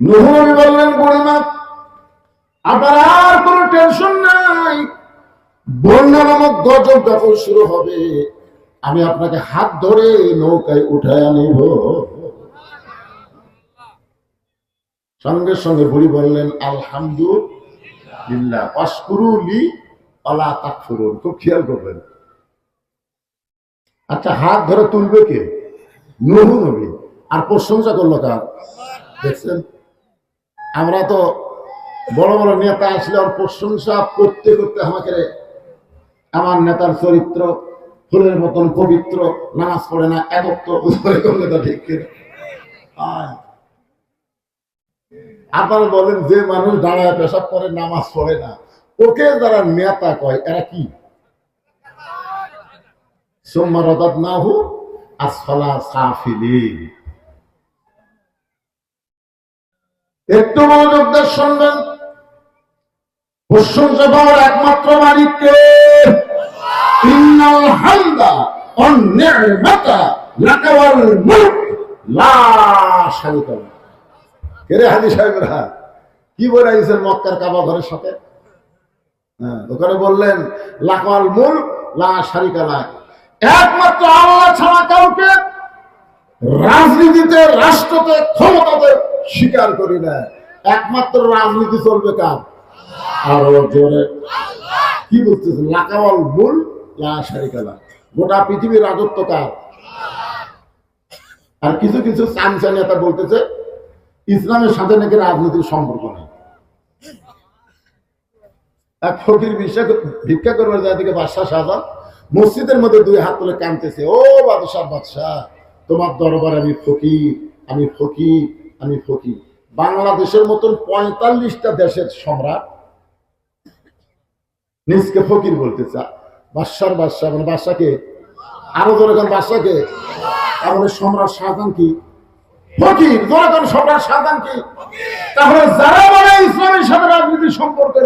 নহবী বললেন বুড়িমা আপনার আর কোনো টেনশন নাই। বন্যা নামক গজব যখন শুরু হবে, আমি আপনাকে হাত ধরে নৌকায় উঠায় আনিব। সঙ্গে সঙ্গে বুড়ি বললেন, আলহামদুলিল্লাহ অস্কুরুলি অলা তাকফুরুন। খুব খেয়াল করবেন। আচ্ছা হাত ধরে তুলবে কে? নহু নবী। আর প্রশংসা করল কার? দেখছেন? আমরা তো বড় বড় নেতা আসলে ওর প্রশংসা করতে করতে আমাকে আমার নেতার চরিত্র, ফুলের মতন পবিত্র, নামাজ পড়ে না একত্র উদয় করলে তো ঠিক? আপনারা বলেন, যে মানুষ দাঁড়ায় পেশাব করে, নামাজ পড়ে না, ওকে যারা নেতা কয়, এরা কি? সোম্মা রদাত না হু আসফালা সাফিলিন। একটু মনোযোগ দিয়ে শুনবেন। প্রশংসা পাওয়ার একমাত্র মালিককে কে? মক্কার ঘরের সাথে? হ্যাঁ বললেন লা একমাত্র আল্লাহ ছাড়া কাউকে রাজনীতিতে, রাষ্ট্রতে, ক্ষমতাতে স্বীকার করি না। একমাত্র রাজনীতি চলবে কার? আরও জোরে। কি বলতেছে? লাকাওয়াল মূল লা শারিকালা গোটা পৃথিবীর রাজত্ব কার? আর কিছু কিছু চামচা নেতা বলতেছে, ইসলামের সাথে নাকি রাজনীতির সম্পর্ক নেই। এক ফকির ভিক্ষা ভিক্ষা করবার যায় দিকে বাদশাহ শাহজাহান মসজিদের মধ্যে দুই হাত তুলে কানতেছে ও বাদশাহ বাদশাহ, তোমার দরবার আমি ফকির আমি ফকির আমি ফকির বাংলাদেশের মতন পঁয়তাল্লিশটা দেশের সম্রাট নিজকে ফকির বলতেছে বাদশার বাদশাহ মানে বাদশাকে, আরও জনগণ বাদশাকে? তাহলে জনগণ সম্রাট শাহজাহান কি? রাজনীতির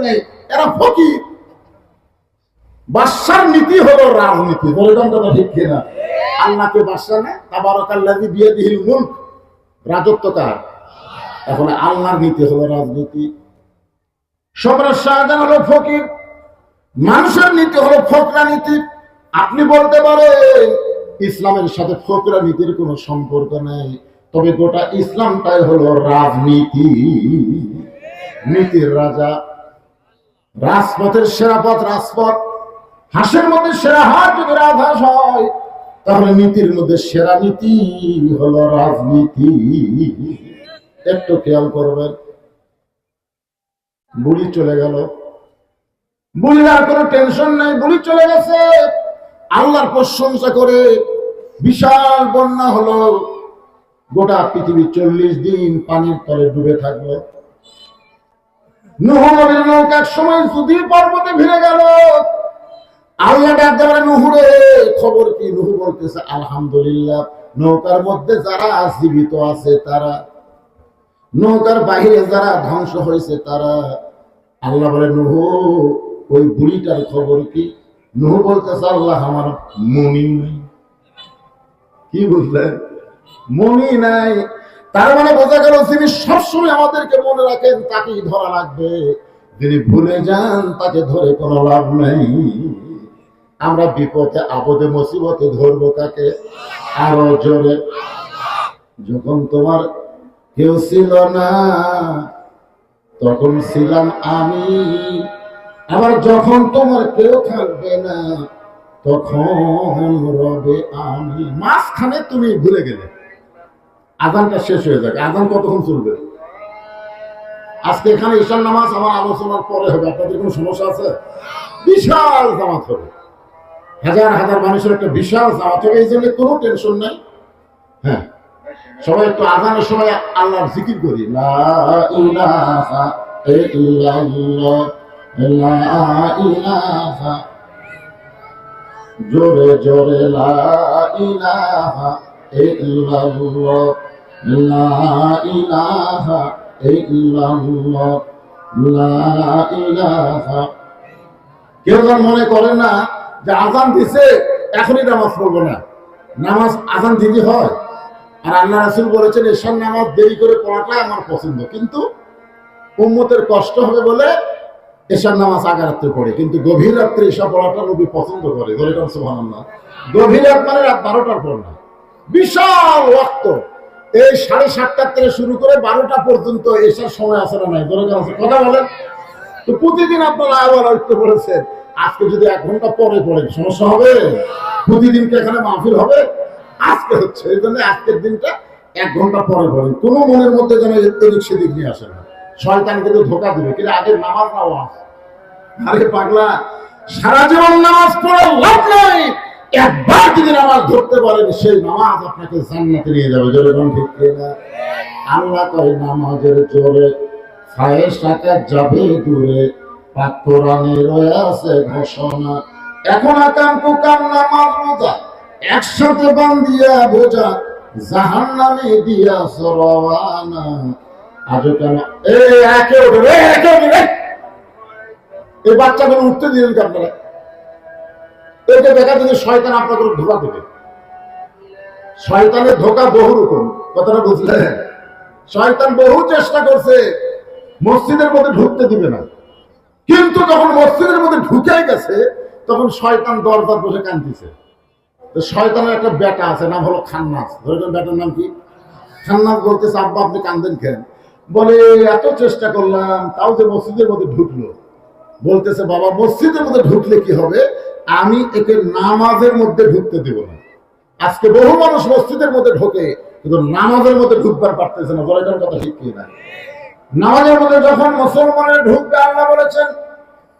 নেই, এরা ফকির। নীতি হলো রাজনীতি। রাজত্ব কার? এখন আল্লাহর নীতি হলো রাজনীতি। সম্রাট শাহজাহান হলো ফকির। মানুষের নীতি হলো ফকরা নীতি। আপনি বলতে পারেন, ইসলামের সাথে ফকরা নীতির কোনো সম্পর্ক নেই। তবে গোটা ইসলামটাই হলো রাজনীতি। নীতির রাজা। রাজপথের সেরা পথ রাজপথ। হাঁসের মধ্যে সেরা হাত যদি রাজহাঁস হয়, তাহলে নীতির মধ্যে সেরা নীতি হলো রাজনীতি। একটু খেয়াল করবেন। বুড়ি চলে গেল। বুড়ির আর কোনো টেনশন নাই, বুড়ি চলে গেছে। আল্লাহর প্রশংসা করে বিশাল বন্যা হলো। গোটা পৃথিবী চল্লিশ দিন পানির তলে ডুবে থাকল। নুহ নবীর নৌকা এক সময় সুধীর পর্বতে ভিড়ে গেল। আল্লাহ ডাক দেওয়ার নুহুরে, খবর কি? নুহু বলতেছে, আলহামদুলিল্লাহ, নৌকার মধ্যে যারা জীবিত আছে তারা নৌকার বাহিরে যারা ধ্বংস হয়েছে, তারা আল্লাহ বলে, নুহু, ওই বুড়িটার খবর কি? নুহু বলতেছে, আল্লাহ আমার মনি নাই। কি বুঝলেন মনি নাই। তার মানে বোঝা গেল যিনি সবসময় আমাদেরকে মনে রাখেন, তাকেই ধরা লাগবে। যিনি ভুলে যান, তাকে ধরে কোনো লাভ নেই। আমরা বিপদে, আপদে, মুসিবতে ধরবো তাকে আরও জোরে। যখন তোমার কেউ ছিল না। তখন ছিলাম আমি। আবার যখন তোমার কেউ থাকবে না, তখন রবে আমি। মাঝখানে তুমি ভুলে গেলে। আজানটা শেষ হয়ে যাবে আজান কতক্ষণ চলবে? আজকে এখানে ঈশান নামাজ আমার আলোচনার পরে হবে। আপনাদের কোনো সমস্যা আছে? বিশাল জামাত হবে। হাজার হাজার মানুষের একটা বিশাল জামাত হবে। এই জন্য কোনো টেনশন নাই। হ্যাঁ। সবাই একটু আজানের সময় আল্লাহর জিকির করি। জোরে জোরে কেউ যেন মনে করে না যে আজান দিছে, এখনই নামাজ পড়ব না। নামাজ আজান দিতে হয়। আর আল্লাহ রাসুল বলেছেন এশার নামাজ দেরি করে পড়াটাই আমার পছন্দ। কিন্তু উম্মতের কষ্ট হবে বলে এশার নামাজ আগা রাত্রে পড়ে। কিন্তু গভীর রাত্রে এসা পড়াটা নবী পছন্দ করে। ধরে কারণ সুবহানাল্লাহ। গভীর রাত মানে রাত বারোটার পর না। বিশাল ওয়াক্ত। এই সাড়ে সাতটার থেকে শুরু করে বারোটা পর্যন্ত এসার সময় আসে না নাই? ধরে আছে। কথা বলেন। তো প্রতিদিন আপনারা আবার ঐক্য করেছেন। আজকে যদি এক ঘণ্টা পরে পড়েন, সমস্যা হবে? প্রতিদিন কি এখানে মাহফিল হবে? আজকে হচ্ছে, এই জন্য আজকের দিনটা এক ঘণ্টা পরে পড়েন কোনো মনের মধ্যে যেন এদিক সেদিক নিয়ে আসে না। শয়তান কিন্তু ধোকা দিবে। কিন্তু আগে নামাজ না ওয়াজ আরে পাগলা, সারা জীবন নামাজ পড়ে লাভ নাই। একবার যদি নামাজ ধরতে পারেন সেই নামাজ আপনাকে জান্নাতে নিয়ে যাবে। যেরকম ঠিক না আল্লাহ কয়, নামাজের জোরে ফায়েস টাকা যাবে দূরে। পাক কোরআনে রয়েছে ঘোষণা। এখন আকাম কুকাম নামাজ রোজা। একসাথে বোঝা জাহান নামে দিয়া আজও কেন? এই এই বাচ্চাগুলো উঠতে দিলেন কি আপনারা। একে দেখা দিলে শয়তান আপনাকে ধোকা দেবে। শয়তানের ধোকা বহু রকম, কথাটা বুঝলেন? শয়তান বহু চেষ্টা করছে, মসজিদের মধ্যে ঢুকতে দিবে না। কিন্তু যখন মসজিদের মধ্যে ঢুকে গেছে, তখন শয়তান দরজার বসে কান্দিছে শয়তানের একটা বেটা আছে, নাম হলো খান্নাস। ধরেন বেটার নাম কি? খান্নাস বলতেছে, আব্বা, আপনি কান্দেন খেন বলে, এত চেষ্টা করলাম, তাও যে মসজিদের মধ্যে ঢুকলো। বলতেছে, বাবা, মসজিদের মধ্যে ঢুকলে কি হবে? আমি একে নামাজের মধ্যে ঢুকতে দেব না। আজকে বহু মানুষ মসজিদের মধ্যে ঢোকে, কিন্তু নামাজের মধ্যে ঢুকবার পারতেছে না। বলে কথা ঠিক কি না? নামাজের মধ্যে যখন মুসলমানের ঢুকবে, আল্লাহ বলেছেন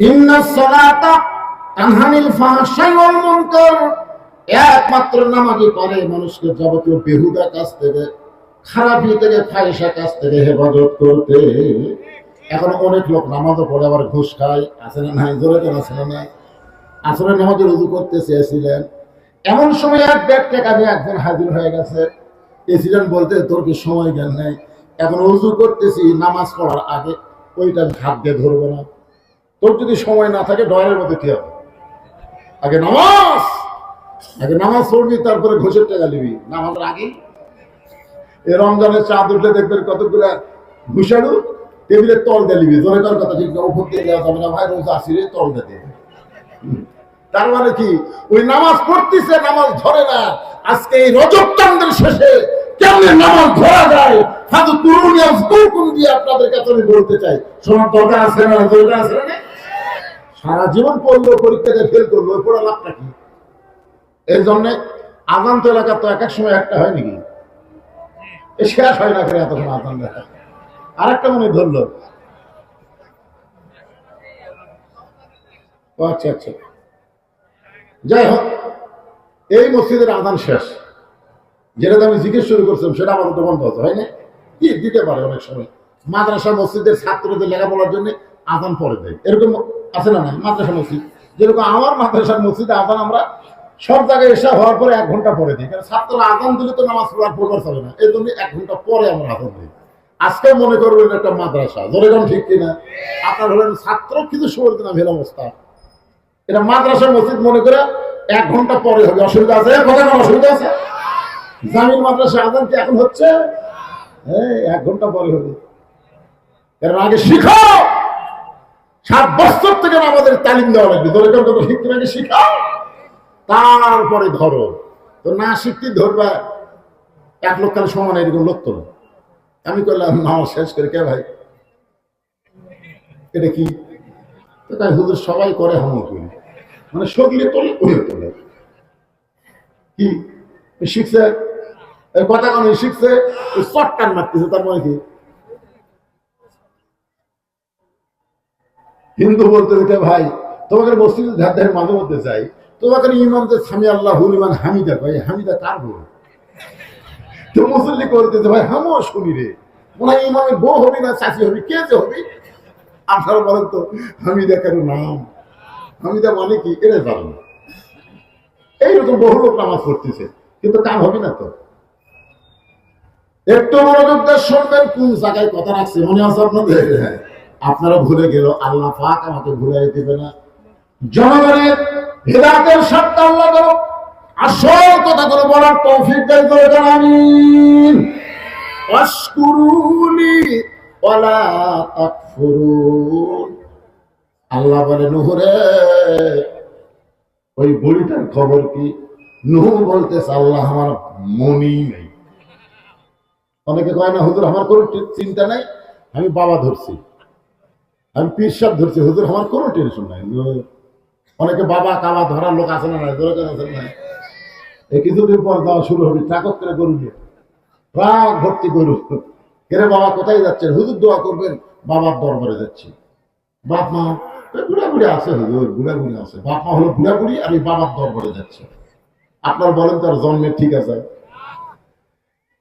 ইন্না সালাতা তানহানিল ফাহশাই ওয়াল মুনকার। একমাত্র নামাজই করে মানুষকে যাবতীয় বেহুদা কাজ থেকে, খারাপি থেকে ফাইসা কাজ থেকে হেফাজত করতে। এখন অনেক লোক নামাজও পড়ে, আবার ঘুষ খায়। আছে না নাই? জোরে কেন আছে না আসলে নামাজে রুজু করতে চেয়েছিলেন এমন সময় এক ব্যাগ টাকা নিয়ে একজন হাজির হয়ে গেছে। এসিলেন বলতে, তোর কি সময় জ্ঞান নাই? এখন উজু করতেছি, নামাজ পড়ার আগে ওইটা হাত দিয়ে ধরবে না। তোর যদি সময় না থাকে ডয়ের মধ্যে কি হবে? আগে নামাজ! আগে নামাজ পড়বি, তারপরে ঘোষের টাকা নিবি। নামাজের আগে এ রমজানের চাঁদ উঠলে দেখবেন কতগুলা ঘুষাড়ু টেবিলের তল দিয়ে নিবি। জোরে করার কথা, ঠিক উপর দিয়ে দেওয়া যাবে না। ভাই, রোজা আসিরে তল দিয়ে তার মানে কি? ওই নামাজ পড়তেছে, নামাজ ধরে না। আজকে এই রজব চান্দের শেষে কেমনে নামাজ ধরা যায়? হাজু তুরুনিয়া কোন দিয়ে আপনাদের কাছে আমি বলতে চাই। শোনার দরকার আছে না? দরকার আছে না? সারা জীবন পড়ল, পরীক্ষাতে ফেল করল পড়া লাভটা কি? এই জন্য আদান এলাকা তো এক এক সময় একটা হয় নাকি? শেষ হয় না করে এতক্ষণ আদান দেখা আর একটা মনে ধরলো। আচ্ছা আচ্ছা। যাই হোক, এই মসজিদের আদান শেষ। যেটাতে আমি জিজ্ঞেস শুরু করছিলাম, সেটা আমার তো বন্ধ হতো হয় না কি? দিতে পারে অনেক সময়। মাদ্রাসা মসজিদের ছাত্রদের লেখাপড়ার জন্য আদান পরে দেয়। এরকম আছে না মাদ্রাসা মসজিদ। যেরকম আমার মাদ্রাসার মসজিদে আদান আমরা সব জায়গায় এসে হওয়ার পরে এক ঘণ্টা পরে দিই। কারণ ছাত্ররা আদান দিলে তো নামাজ পড়ার পড়বার চলে না। এই জন্য এক ঘণ্টা পরে আমরা আদান দিই। আজকে মনে করবেন একটা মাদ্রাসা। যেরকম ঠিক কিনা? আপনার হলেন ছাত্র কিন্তু সময় দিন আমি অবস্থা। এটা মাদ্রাসা মসজিদ মনে করে এক ঘণ্টা পরে হবে। অসুবিধা আছে? কথা অসুবিধা আছে? জামিন মাদ্রাসা আদান কি এখন হচ্ছে? এক ঘণ্টা পরে হবে। এর আগে শিখো! সাত বছর থেকে আমাদের তালিম দেওয়া লাগবে। কেউ কথা শিখতে আগে শিখাও তারপরে ধরো। তো না শিখতে ধরবা, এক লোক কাল সমান, এরকম লোক তো আমি করলাম নামাজ শেষ করে কে ভাই? এটা কি? তাই হুজুর সবাই করে হামল করি। মানে সগলে তোলে ওই তোলে কি? শিখছে? কথা কেন শিখছে? চটকান মারতেছে, তার মানে কি? হিন্দু বলতে ভাই? তোমাকে মসজিদে ধার ধারে মাঝে মধ্যে যাই। তোমাকে ইমাম যে সামি আল্লাহ ইমান হামিদা, ভাই, হামিদা কার বউ? তো মুসল্লি করতেছে, ভাই হামও শুনি রে। মনে হয় ইমামের বউ হবি না চাষি হবি, কে যে হবি? আপনারা বলেন তো, হামিদা কারও নাম? হামিদা মানে কি? এরা জানো না। এইরকম বহু লোক নামাজ পড়তেছে, কিন্তু কাম হবে না তো? একটু মনোযোগ দিয়ে শুনবেন কোন জায়গায় কথা রাখছে, মনে আছে আপনাদের। আপনারা ভুলে গেল আল্লাহ পাক আমাকে ভুলাই দেবে না। জনগণের হৃদায়তের সত্তা আল্লাহ দেব আসল কথাগুলো বলার তৌফিক দেয় করে জানামিন অস্কুরুলি আল্লাহ বলে, নুহরে, ওই বুড়িটার খবর কি? নুহ বলতেছে, আল্লাহ আমার মনি নেই। অনেকে কয় না, হুজুর, আমার কোনো চিন্তা নাই, আমি বাবা ধরছি। আমি পীর সাহেব ধরছি, হুজুর, আমার কোনো টেনশন নাই। অনেকে বাবা, কাবা ধরার লোক আছে না না এই কিছুদিন পর যাওয়া শুরু হবে ট্রাকত করে গরু নিয়ে ভর্তি গরু। কেরে বাবা, কোথায় যাচ্ছেন? হুজুর দোয়া করবেন, বাবার দরবারে যাচ্ছি। বাপ মা আছে হুজুর আছে। বাপ মা হলো বুড়ি আমি বাবার দরবারে যাচ্ছি। আপনার বলেন তার জন্মের ঠিক আছে?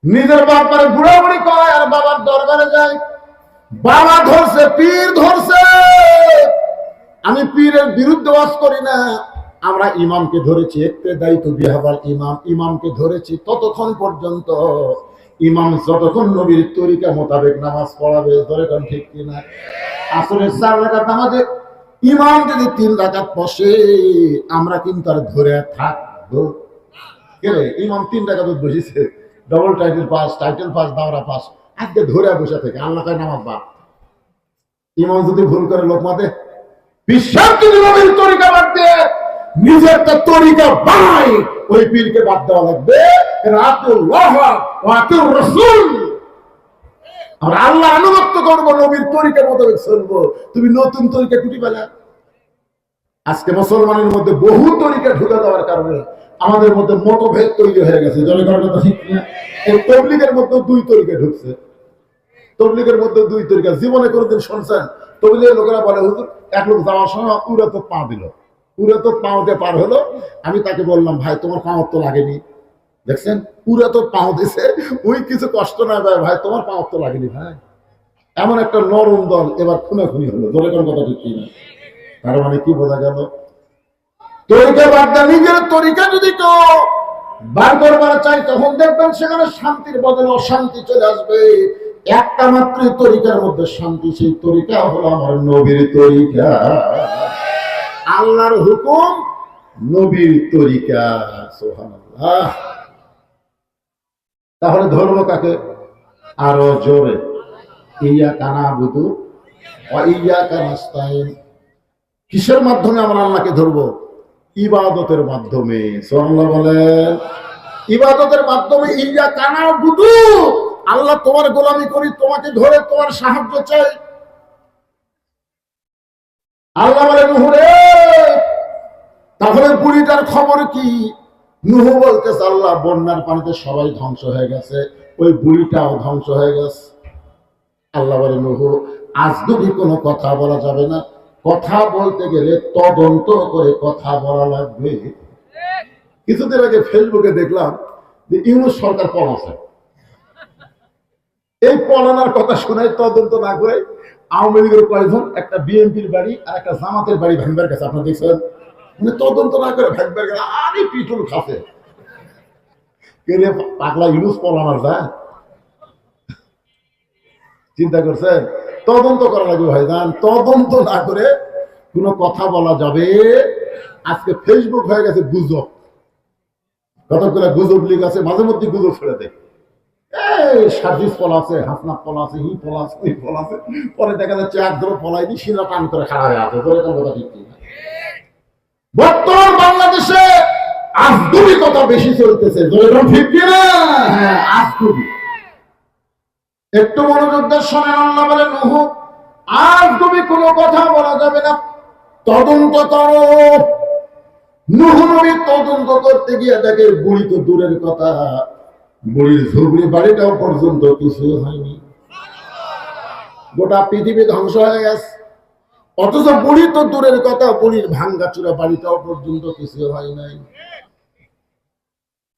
নিজের বাপারে বুড়া বুড়ি কয় আর বাবার দরবারে যায়। বাবা ধরছে, পীর ধরছে। আমি পীরের বিরুদ্ধে ওয়াজ করি না। আমরা ইমামকে ধরেছি, একটে দায়িত্ব বিহাবাল ইমাম, ইমামকে ধরেছি ততক্ষণ পর্যন্ত। ইমাম যতক্ষণ নবীর তরিকা মোতাবেক নামাজ পড়াবে যতক্ষণ ঠিক কিনা? আসলে চার রাকাত নামাজে ইমাম যদি তিন রাকাত বসে, আমরা কিন্তু আর ধরে থাকব। ইমাম তিন রাকাত বসেছে। Double title pass title pass দাওরা pass আজকে ধরে বসে থেকে, আল্লাহ নামাজ বাদ। ইমাম যদি ভুল করে লোকমাতে বিশ্বাস নবীর তরিকা বাদ দিয়ে নিজের তরিকা ওই পীরকে বাদ দেওয়া লাগবে। আমরা আল্লাহ আনুগত্য করব, নবীর তরিকা মোতাবেক চলবো। তুমি নতুন তরিকা টুটি পেলা। আজকে মুসলমানের মধ্যে বহু তরিকা ঢুকে দেওয়ার কারণে আমাদের মধ্যে মতভেদ তৈরি হয়ে গেছে। জনগণের কথা ঠিক না? এই তবলিগের মধ্যে দুই তরিকা ঢুকছে। তবলিগের মধ্যে দুই তরিকা। জীবনে কোনোদিন শুনছেন? তবলিগের লোকেরা বলে, হুজুর, এক লোক যাওয়ার সময় উড়ে তো পা দিল। উড়ে তো পাও দিয়ে পার হলো। আমি তাকে বললাম, ভাই, তোমার পাও তো লাগেনি। দেখছেন? উড়ে তো পাও দিছে। ওই কিছু কষ্ট না ভাই ভাই, তোমার পাও তো লাগেনি, ভাই। এমন একটা নরম দল এবার খুনাখুনি হলো। জোরে কোন কথা ঠিক না তার মানে কি বোঝা গেল? তরিকা বাদ দেন নিজের তরিকা যদি তো বার করবার চাই তখন দেখবেন সেখানে শান্তির বদলে অশান্তি চলে আসবে। একটা মাত্র তরিকার মধ্যে শান্তি, সেই তরিকা হলো আমার নবীর তরিকা। আল্লাহর হুকুম নবীর তরিকা, সুবহানাল্লাহ। তাহলে ধর্ম কাকে? আরও জোরে। ইয়া কানা বুধু ইয়া কানাস্তাইন কিসের মাধ্যমে আমরা আল্লাহকে ধরবো? ইবাদতের মাধ্যমে। সোহাল্লাহ বলেন, ইবাদতের মাধ্যমে ইয়া কানা বুধু আল্লাহ তোমার গোলামি করি, তোমাকে ধরে তোমার সাহায্য চাই। আল্লাহ বলে, নুহুরে, তাহলে বুড়িটার খবর কি? নুহু বলতেছে, আল্লাহ, বন্যার পানিতে সবাই ধ্বংস হয়ে গেছে, ওই বুড়িটাও ধ্বংস হয়ে গেছে। আল্লাহ বলে, নুহু আজগুবি কোনো কথা বলা যাবে না, কথা বলতে গেলে তদন্ত করে কথা বলা লাগবে। কিছুদিন আগে ফেসবুকে দেখলাম যে ইউনুস সরকার পলাছে এই পলানোর কথা শুনে তদন্ত না করে আওয়ামী লীগের কয়েকজন, একটা বিএনপির বাড়ি আর একটা জামাতের বাড়ি ভাঙবার কাছে আপনার দেখছেন? মানে তদন্ত না করে ভাঙবার গেছে আরে পিটুল খাসে পাগলা ইউনুস পলানোর যায় চিন্তা করছেন? তদন্ত করা লাগবে ভাই ভাইজান, তদন্ত না করে কোনো কথা বলা যাবে। আজকে ফেসবুক হয়ে গেছে গুজব। কতগুলো গুজব লিগ আছে, মাঝে মধ্যে গুজব ছেড়ে দেয় এই সার্ভিস পল আছে আছে, হি আছে, ওই আছে। পরে দেখা যাচ্ছে এক ধরে দিয়ে টান করে আছে, ধরে কথা না বর্তমান বাংলাদেশে আজগুবি কথা বেশি চলতেছে ঠিক কিনা হ্যাঁ আজগুবি। একটু মনোযোগ আল্লাহ বলে নুহ আজ তুমি কোনো কথা বলা যাবে না। তদন্ত করো। নুহ তদন্ত করতে গিয়ে দেখে বুড়ি তো দূরের কথা। বাড়িটাও পর্যন্ত কিছু হয়নি। গোটা পৃথিবী ধ্বংস হয়ে গেছে। অথচ বুড়ি তো দূরের কথা, বুড়ির ভাঙ্গা চূড়া বাড়িটাও পর্যন্ত কিছু হয় নাই।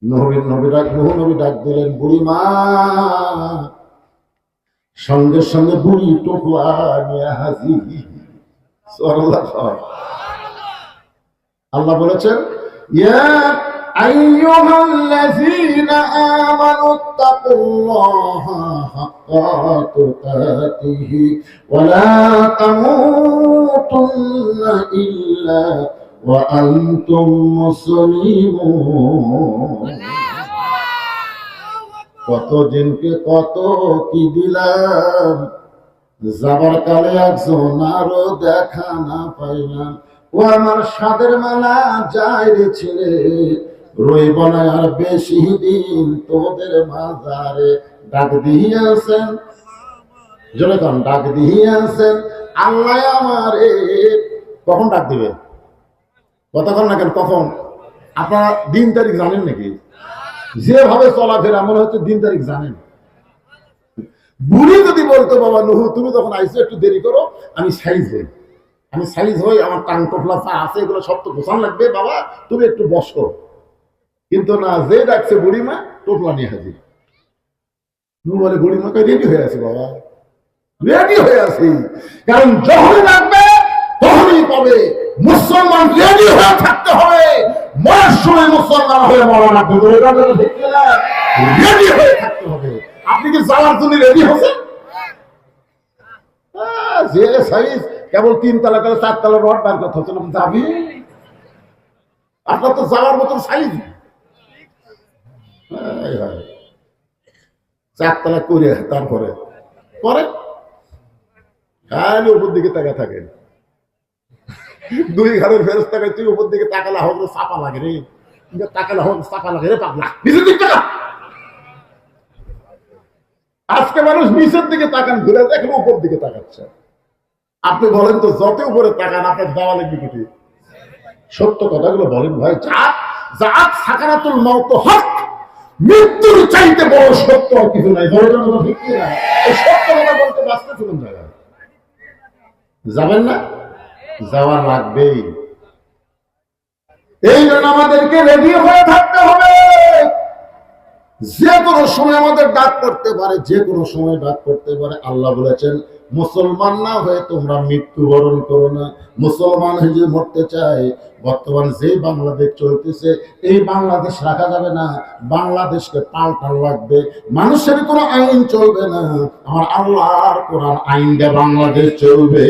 নবীর নবী ডাক নুহ নবী ডাক দিলেন, বুড়ি মা, সঙ্গে সঙ্গে বুড়ি টোকলা নিয়ে হাজি। আল্লাহ বলেছেন, ইয়া আইয়ুহাল্লাযীনা আমানু তাকুল্লাহা হাক্কা তুকাতিহি ওয়া লা তামুতুন্না ইল্লা وأنتم مسلمون কতদিনকে কত কি দিলাম যাবার কালে একজন আরো দেখা না পাইলাম ও আমার সাদের মালা যাই রে ছেলে রইব না আর বেশি দিন তোদের মাজারে ডাক দিয়েছেন। কন, ডাক দিয়েছেন। আল্লাহ আমারে কখন ডাক দিবে? কতক্ষণ না কেন? কখন? আপনারা দিন তারিখ জানেন নাকি? যেভাবে চলাফেরা, মনে হচ্ছে দিন তারিখ জানেন। বুড়ি যদি বলতো, বাবা নুহু, তুমি তখন আইসো একটু দেরি করো, আমি সাইজ হই। আমি সাইজ হই, আমার টাং টোপলা চা আছে, এগুলো সব তো গোছান লাগবে। বাবা, তুমি একটু বস। করো কিন্তু না, যে ডাকছে বুড়িমা, টোপলা নিয়ে হাজির। নু বলে বুড়িমাকে রেডি হয়ে আছে বাবা। রেডি হয়ে আছি। কারণ যখনই লাগবে তখনই পাবে। মুসলমান রেডি হয়ে থাকতে হবে। মরার সময় মুসলমান হয়ে মরা লাগবে রেডি হয়ে থাকতে হবে। আপনি কি যাওয়ার জন্য রেডি হচ্ছেন যে সাইজ কেবল তিন তালা করে চার তালা রড বার করতে হচ্ছে যাবি? আপনার তো যাওয়ার মতন সাইজ চারতলা করে তারপরে খালি উপর দিকে তাকা থাকে। দুই ঘরের ফেরত তাকায়, তুই উপর দিকে হবে চাপা লাগে রে। হবে চাপা লাগে রে টাকা আজকে মানুষ নিচের দিকে তাকান, ঘুরে দেখল উপর দিকে তাকাচ্ছে। আপনি বলেন তো, যত উপরে তাকান, আপনার দেওয়া লাগবে কিটি সত্য কথাগুলো বলেন ভাই। জাত জাত সাকারাতুল মাউত হক। মৃত্যুর চাইতে বড় সত্য আর কিছু নাই। ধৈর্যের মতো ঠিক না এই সত্য কথা বলতে বাঁচতে চলুন জায়গায়? যাবেন না? যাওয়া লাগবেই। এই জন্য আমাদেরকে রেডি হয়ে থাকতে হবে। যে কোনো সময় আমাদের ডাক করতে পারে, যে কোনো সময় ডাক করতে পারে। আল্লাহ বলেছেন মুসলমান না হয়ে তোমরা মৃত্যুবরণ করো না। মুসলমান হয়ে যদি মরতে চায়, বর্তমান যে বাংলাদেশ চলতেছে, এই বাংলাদেশ রাখা যাবে না। বাংলাদেশকে পাল্টান লাগবে। মানুষের কোনো আইন চলবে না। আমার আল্লাহ কোরআন আইন দেয় বাংলাদেশ চলবে।